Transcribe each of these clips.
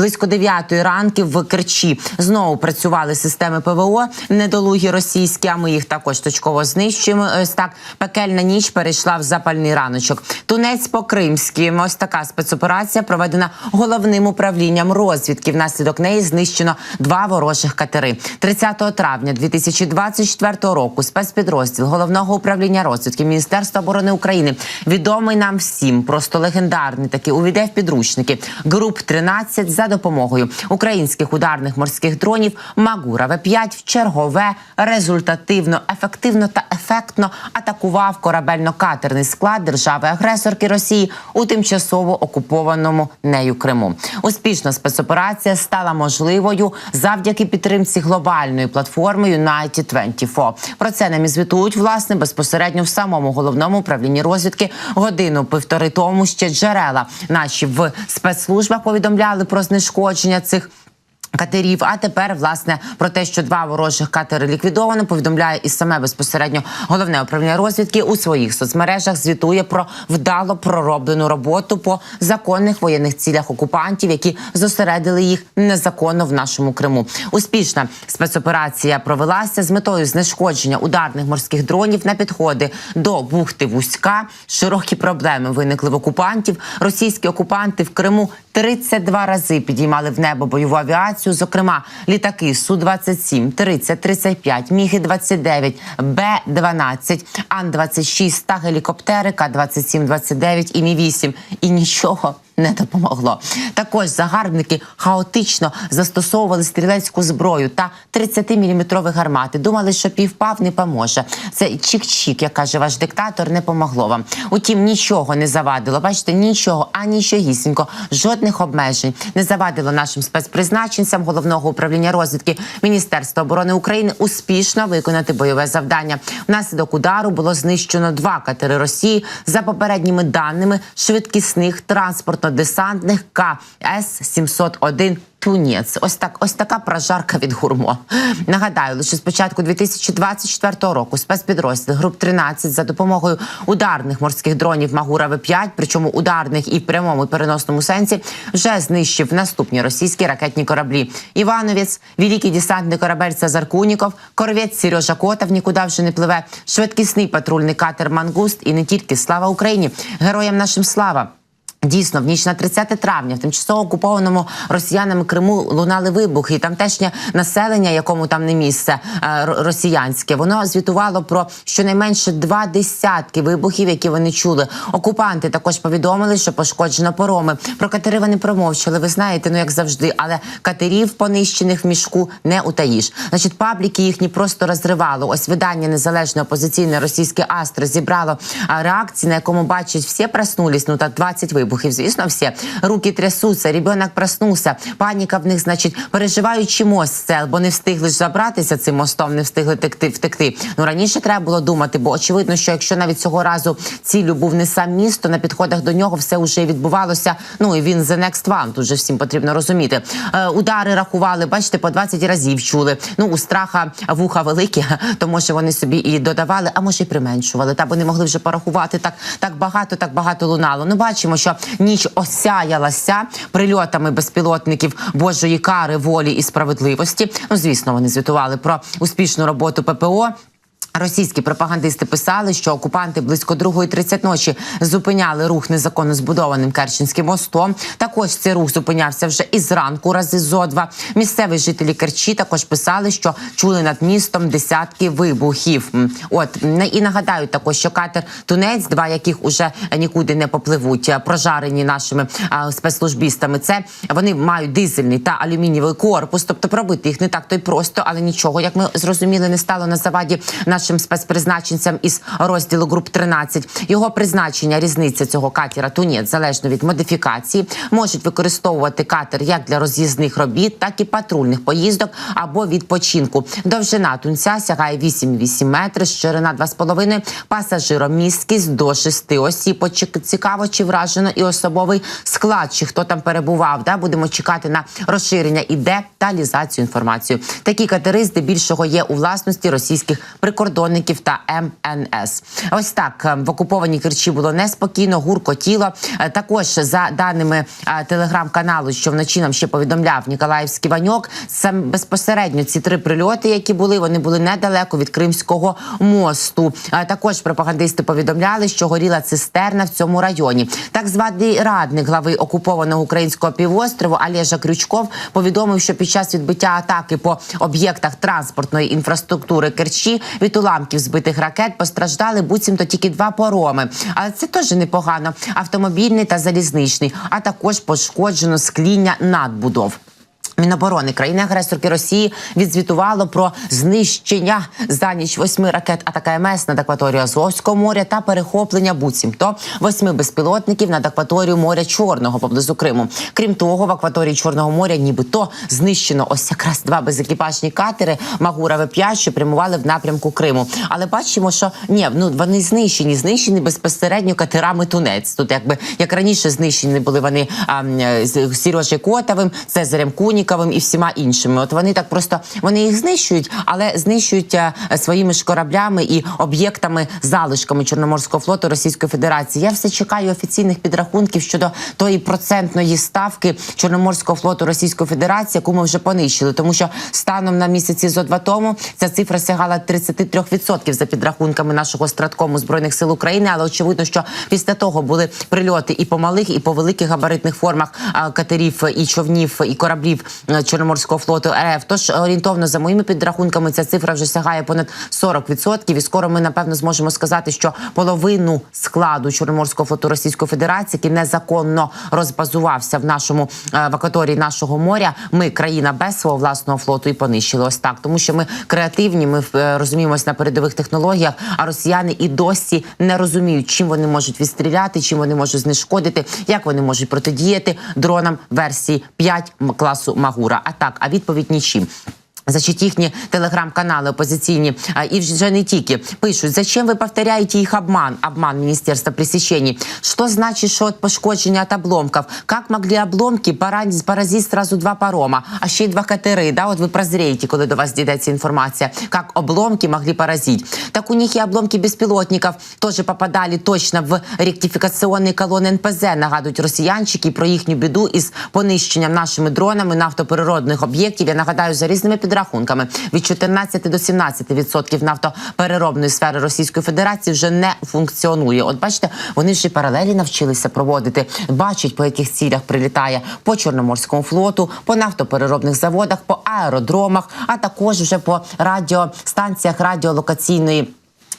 Близько 9 ранків в Керчі знову працювали системи ПВО недолугі російські. А ми їх також точково знищуємо. Ось так пекельна ніч перейшла в запальний раночок. Тунець по кримськи. Ось така спецоперація проведена головним управлінням розвідки. Внаслідок неї знищено два ворожих катери. 30 травня 2024 року. Спецпідрозділ головного управління розвідки Міністерства оборони України відомий нам всім, просто легендарний такий увійде в підручники. Груп 13 за допомогою українських ударних морських дронів Магура В5 в чергове результативно, ефективно та ефектно атакував корабельно-катерний склад держави-агресорки Росії у тимчасово окупованому нею Криму. Успішна спецоперація стала можливою завдяки підтримці глобальної платформи United 24. Про це нам і звітують власне безпосередньо в самому головному управлінні розвідки годину півтори тому ще джерела наші в спецслужбах повідомляли про знешкодження цих. Катерів, а тепер власне про те, що два ворожих катери ліквідовано, повідомляє і саме безпосередньо головне управління розвідки у своїх соцмережах. Звітує про вдало пророблену роботу по законних воєнних цілях окупантів, які зосередили їх незаконно в нашому Криму. Успішна спецоперація провелася з метою знешкодження ударних морських дронів на підходи до бухти Вузька. Широкі проблеми виникли в окупантів. Російські окупанти в Криму 32 рази підіймали в небо бойову авіацію, зокрема літаки су 27 30 35 міги 29 Б 12 Ан 26 та гелікоптери К 27 29 і Мі 8 і нічого. Не допомогло. Також загарбники хаотично застосовували стрілецьку зброю та 30-мм гармати. Думали, що півпав не поможе. Це чик-чик, як каже ваш диктатор, не помогло вам. Утім, нічого не завадило. Бачите, нічого, а нічогісінько, жодних обмежень не завадило нашим спецпризначенцям головного управління розвідки Міністерства оборони України успішно виконати бойове завдання. Внаслідок удару було знищено два катери Росії за попередніми даними швидкісних транспортно-десантних КС 701 Тунець, ось так, ось така прожарка від гурмо. Нагадаю, лише з початку 2024 року спецпідрозділ груп 13 за допомогою ударних морських дронів Магура В5, причому ударних і в прямому і переносному сенсі, вже знищив наступні російські ракетні кораблі: Івановець, великий десантний корабель Цезар Куніков, корвець Сережа Котов нікуди вже не пливе, швидкісний патрульний катер Мангуст і не тільки. Слава Україні, героям нашим слава. Дійсно, в ніч на 30 травня в тимчасово окупованому росіянами Криму лунали вибухи. І тамтешнє населення, якому там не місце е, росіянське, воно звітувало про щонайменше два десятки вибухів, які вони чули. Окупанти також повідомили, що пошкоджено пороми. Про катери вони промовчали. Ви знаєте, ну як завжди, але катерів понищених в мішку не утаїш. Значить, пабліки їхні просто розривало. Ось видання незалежне опозиційне російське Астро зібрало реакції, на якому бачать всі проснулись. Ну та 20 вибухів. Звісно, всі руки трясуться. Ребенок проснувся. Паніка в них, значить, переживаючи мост це, бо не встигли ж забратися цим мостом, не встигли текти втекти. Ну раніше треба було думати, бо очевидно, що якщо навіть цього разу ціллю був не сам місто, на підходах до нього все вже відбувалося. Ну і він the next one, Тут же всім потрібно розуміти. Е, удари рахували, бачите, по 20 разів чули. Ну у страха вуха великі, то може вони собі і додавали, а може і применшували. Та бо не могли вже порахувати так, так багато, так багато лунало. Ну бачимо, що ніч осяялася прильотами безпілотників Божої кари, волі і справедливості. Ну звісно, вони звітували про успішну роботу ППО. Російські пропагандисти писали, що окупанти близько 2.30 ночі зупиняли рух незаконно збудованим Керченським мостом. Також цей рух зупинявся вже і зранку, рази зо два. Місцеві жителі Керчі також писали, що чули над містом десятки вибухів. От і нагадаю також, що катер Тунець, два яких уже нікуди не попливуть, прожарені нашими а, спецслужбістами. Це вони мають дизельний та алюмінієвий корпус, тобто пробити їх не так то й просто, але нічого, як ми зрозуміли, не стало на заваді нашим спецпризначенцям із розділу груп 13. Його призначення, різниця цього катера Тунець, залежно від модифікації, можуть використовувати катер як для роз'їзних робіт, так і патрульних поїздок або відпочинку. Довжина тунця сягає 8,8 метри, ширина 2,5, пасажиромісткість до 6 осіб. Цікаво, чи вражено і особовий склад, чи хто там перебував. Да? Будемо чекати на розширення і деталізацію інформації. Такі катери здебільшого є у власності російських прикордонних прикордонників та МНС. Ось так е, в окупованій Керчі було неспокійно, гуркотіло. Е, Також за даними е, телеграм-каналу, що вночі нам ще повідомляв Ніколаївський Ваньок, сам безпосередньо ці три прильоти, які були, вони були недалеко від Кримського мосту. Також пропагандисти повідомляли, що горіла цистерна в цьому районі. Так званий радник глави окупованого українського півострову Олежа Крючков повідомив, що під час відбиття атаки по об'єктах транспортної інфраструктури Керчі від уламків збитих ракет постраждали буцімто тільки два пороми. Але це теж непогано. Автомобільний та залізничний, а також пошкоджено скління надбудов. Міноборони країни-агресорки Росії відзвітувало про знищення за ніч восьми ракет АТКМС над акваторією Азовського моря та перехоплення буцімто восьми безпілотників над акваторією моря Чорного поблизу Криму. Крім того, в акваторії Чорного моря, нібито знищено ось якраз два безекіпажні катери Магура В5, що прямували в напрямку Криму. Але бачимо, що ні, ну вони знищені, знищені безпосередньо катерами Тунець. Тут якби як раніше знищені були вони а, е, з Сірожею Котовим, Цезарем Куніковим і всіма іншими. От вони так просто вони їх знищують, але знищують е, своїми ж кораблями і об'єктами залишками Чорноморського флоту Російської Федерації. Я все чекаю офіційних підрахунків щодо тої процентної ставки Чорноморського флоту Російської Федерації, яку ми вже понищили, тому що станом на місяці зо два тому ця цифра сягала 33% за підрахунками нашого страткому збройних сил України. Але очевидно, що після того були прильоти і по малих, і по великих габаритних формах катерів і човнів і кораблів Чорноморського флоту РФ. Тож орієнтовно за моїми підрахунками ця цифра вже сягає понад 40%. І скоро ми напевно зможемо сказати, що половину складу Чорноморського флоту Російської Федерації, який незаконно розбазувався в нашому е, в акваторії нашого моря. Ми країна без свого власного флоту і понищили ось так, тому що ми креативні. Ми е, розуміємось на передових технологіях. А росіяни і досі не розуміють, чим вони можуть відстріляти, чим вони можуть знешкодити, як вони можуть протидіяти дронам версії 5 м- класу Магура. А так, а відповідь нічим. Значить, їхні телеграм-канали опозиційні а, і вже не тільки пишуть, зачем ви повторяєте їх обман, обман Міністерства пресечений? Що значить, що пошкодження від обломків? Як могли обломки поразити сразу два парома, а ще й два катери? Да? От ви прозрієте, коли до вас дійде ця інформація, як обломки могли поразити. Так у них і обломки безпілотників теж попадали точно в ректифікаційні колони НПЗ, нагадують росіянчики про їхню біду із понищенням нашими дронами нафтопереродних об'єктів. Я нагадаю, за різними підрахунками від 14 до 17% відсотків нафтопереробної сфери Російської Федерації вже не функціонує. От бачите, вони вже паралелі навчилися проводити, бачать по яких цілях прилітає по Чорноморському флоту, по нафтопереробних заводах, по аеродромах, а також вже по радіостанціях радіолокаційної.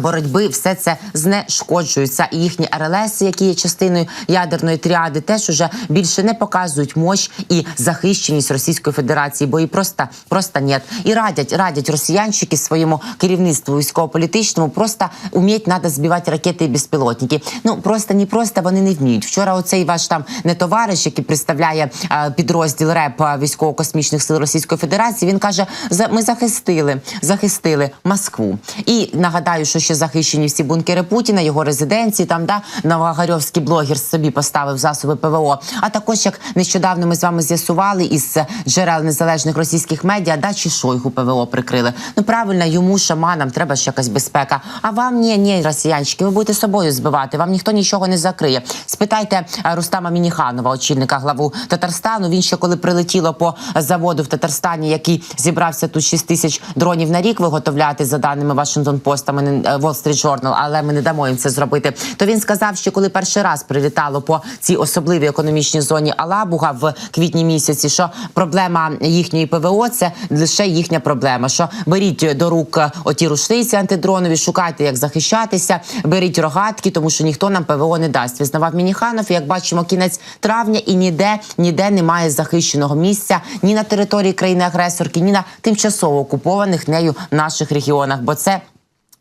Боротьби все це знешкоджується, і їхні РЛС, які є частиною ядерної тріади, теж уже більше не показують мощ і захищеність Російської Федерації, бо і просто просто нет. І радять радять росіянчики своєму керівництву військово-політичному просто уметь надо збивати ракети і безпілотники. Ну просто не просто вони не вміють. Вчора оцей ваш там не товариш, який представляє а, підрозділ РЕП військово-космічних сил Російської Федерації. Він каже: «За- ми захистили, захистили Москву. І нагадаю, що ще захищені всі бункери Путіна, його резиденції. Там да новогарьовський блогер собі поставив засоби ПВО. А також як нещодавно ми з вами з'ясували із джерел незалежних російських медіа, да чи Шойгу ПВО прикрили. Ну правильно, йому шаманам треба ж якась безпека. А вам ні, ні, росіянчики, ви будете собою збивати. Вам ніхто нічого не закриє. Спитайте е, Рустама Мініханова, очільника главу Татарстану. Він ще коли прилетіло по заводу в Татарстані, який зібрався тут 6 тисяч дронів на рік виготовляти за даними Вашингтон Поста. Wall Street Journal, але ми не дамо їм це зробити. То він сказав, що коли перший раз прилітало по цій особливій економічній зоні Алабуга в квітні місяці, що проблема їхньої ПВО це лише їхня проблема. Що беріть до рук оті рушниці антидронові, шукайте, як захищатися, беріть рогатки, тому що ніхто нам ПВО не дасть. Визнавав Мініханов. Як бачимо, кінець травня і ніде ніде немає захищеного місця ні на території країни-агресорки, ні на тимчасово окупованих нею наших регіонах, бо це.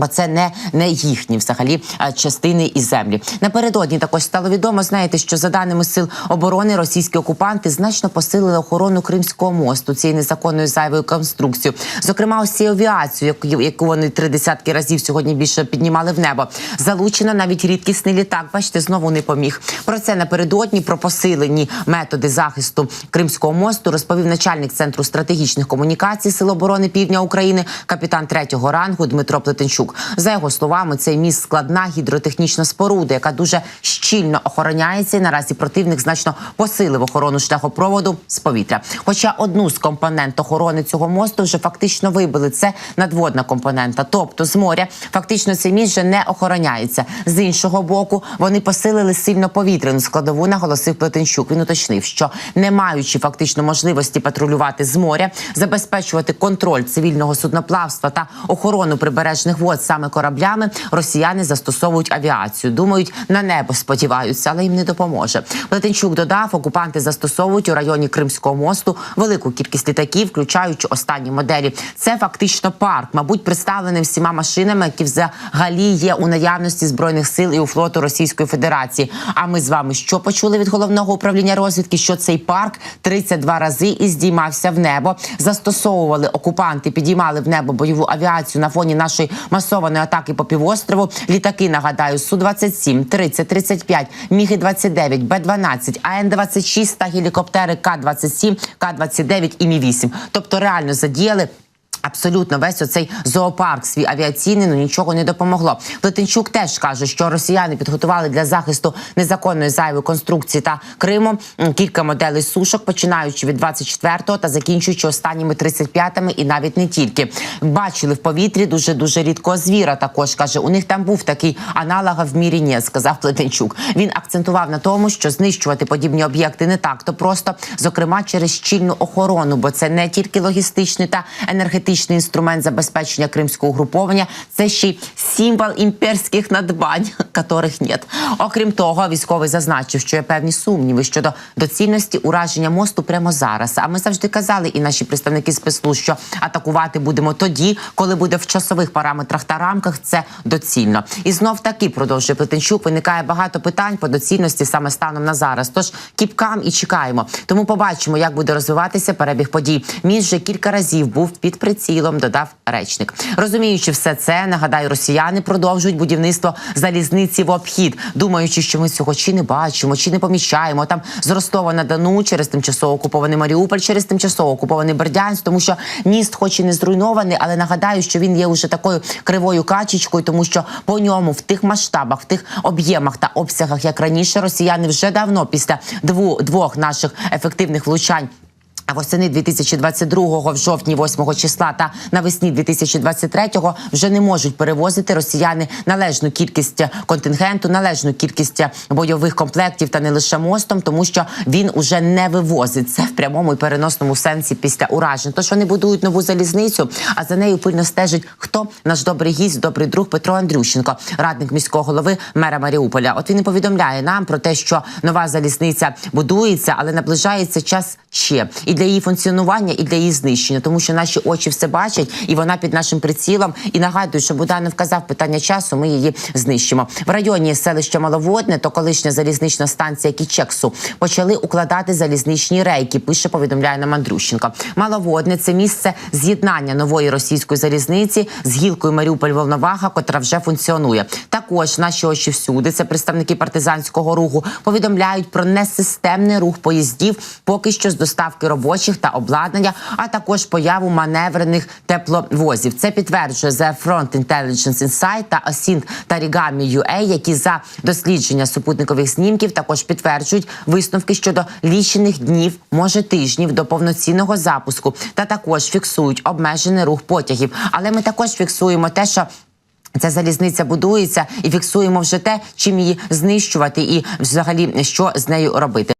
Бо це не, не їхні взагалі частини і землі. Напередодні також стало відомо. Знаєте, що за даними сил оборони російські окупанти значно посилили охорону Кримського мосту цією незаконною зайвою конструкцією. Зокрема, цю авіацію, яку, яку вони три десятки разів сьогодні більше піднімали в небо. Залучено навіть рідкісний літак. Бачите, знову не поміг. Про це напередодні про посилені методи захисту Кримського мосту розповів начальник центру стратегічних комунікацій Сил оборони Півдня України, капітан третього рангу Дмитро Плетенчук. Плетенчук. За його словами, цей міст складна гідротехнічна споруда, яка дуже щільно охороняється. І наразі противник значно посилив охорону шляхопроводу з повітря. Хоча одну з компонент охорони цього мосту вже фактично вибили. Це надводна компонента, тобто з моря фактично цей міст вже не охороняється. З іншого боку, вони посилили сильно повітряну складову, наголосив Плетенчук. Він уточнив, що не маючи фактично можливості патрулювати з моря, забезпечувати контроль цивільного судноплавства та охорону прибережних вод саме кораблями, росіяни застосовують авіацію. Думають, на небо сподіваються, але їм не допоможе. Плетенчук додав, окупанти застосовують у районі Кримського мосту велику кількість літаків, включаючи останні моделі. Це фактично парк, мабуть, представлений всіма машинами, які взагалі є у наявності збройних сил і у флоту Російської Федерації. А ми з вами що почули від головного управління розвідки? Що цей парк 32 рази і здіймався в небо. Застосовували окупанти, підіймали в небо бойову авіацію на фоні нашої масованої атаки по півострову. Літаки нагадаю, су 27 30, 35, міги 29 Б 12 АН 26 та гелікоптери К 27 К 29 і Мі 8 Тобто реально задіяли. Абсолютно весь оцей зоопарк свій авіаційний ну нічого не допомогло. Плетенчук теж каже, що росіяни підготували для захисту незаконної зайвої конструкції та Криму кілька моделей сушок, починаючи від 24-го та закінчуючи останніми 35-ми і навіть не тільки бачили в повітрі дуже дуже рідкого звіра. Також каже, у них там був такий аналога в мірі ні, сказав Плетенчук. Він акцентував на тому, що знищувати подібні об'єкти не так, то просто зокрема через щільну охорону, бо це не тільки логістичний та енергетичний інструмент забезпечення кримського угруповання, це ще й символ імперських надбань, яких нет. Окрім того, військовий зазначив, що є певні сумніви щодо доцільності ураження мосту прямо зараз. А ми завжди казали, і наші представники спецслужб, що атакувати будемо тоді, коли буде в часових параметрах та рамках це доцільно. І знов таки продовжує Плетенчук. Виникає багато питань по доцільності саме станом на зараз. Тож кіпкам і чекаємо. Тому побачимо, як буде розвиватися перебіг подій. Міст вже кілька разів був під прицілом, додав речник. Розуміючи все це, нагадаю, росіяни продовжують будівництво залізниці в обхід, думаючи, що ми цього чи не бачимо, чи не поміщаємо. Там з Ростова на Дону через тимчасово окупований Маріуполь, через тимчасово окупований Бердянськ, тому що міст, хоч і не зруйнований, але нагадаю, що він є уже такою кривою качечкою, тому що по ньому в тих масштабах, в тих об'ємах та обсягах, як раніше, росіяни вже давно після двох наших ефективних влучань. А восени 2022-го, в жовтні 8 числа та навесні 2023-го вже не можуть перевозити росіяни належну кількість контингенту, належну кількість бойових комплектів та не лише мостом, тому що він уже не вивозить це в прямому і переносному сенсі після уражень. Тож вони будують нову залізницю, а за нею пильно стежить хто наш добрий гість, добрий друг Петро Андрющенко, радник міського голови мера Маріуполя. От він і повідомляє нам про те, що нова залізниця будується, але наближається час ще і для її функціонування, і для її знищення, тому що наші очі все бачать, і вона під нашим прицілом. І нагадую, що Буданов вказав питання часу. Ми її знищимо в районі селища Маловодне. То колишня залізнична станція Кічексу почали укладати залізничні рейки. Пише повідомляє нам Андрющенко. Маловодне це місце з'єднання нової російської залізниці з гілкою Маріуполь Волновага, котра вже функціонує. Також наші очі всюди. Це представники партизанського руху повідомляють про несистемний рух поїздів, поки що з доставки робочих та обладнання, а також появу маневрених тепловозів. Це підтверджує The Front Intelligence Insight та Осінт та Rigami UA, які за дослідження супутникових знімків також підтверджують висновки щодо лічених днів, може тижнів до повноцінного запуску, та також фіксують обмежений рух потягів. Але ми також фіксуємо те, що Ця залізниця будується і фіксуємо вже те, чим її знищувати, і взагалі що з нею робити.